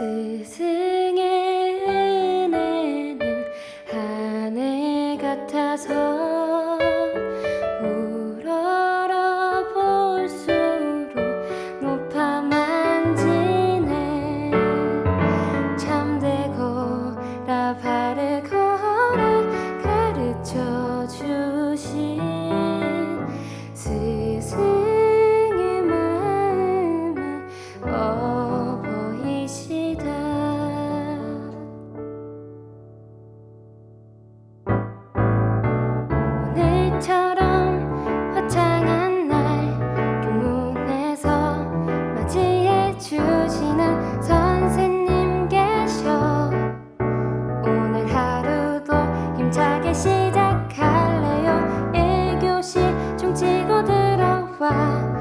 스승의 은혜는 하늘 같아서 우러러 볼수록 높아 만지네. 참되고 라 바르고 라 가르쳐 주시 花吧。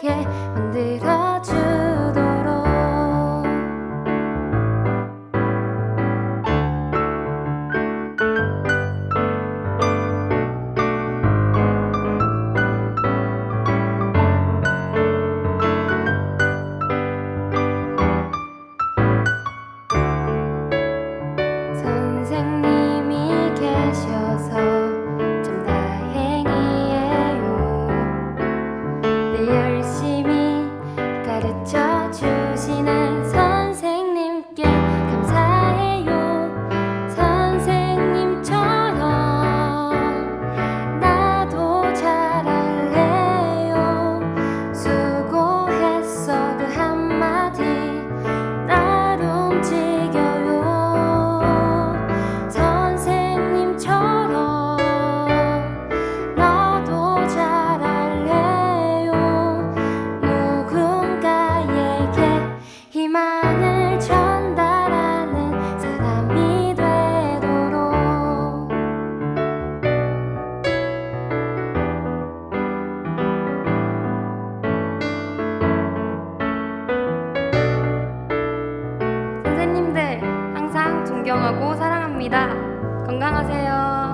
생각해. 만들 past. 존경하고 사랑합니다. 건강하세요.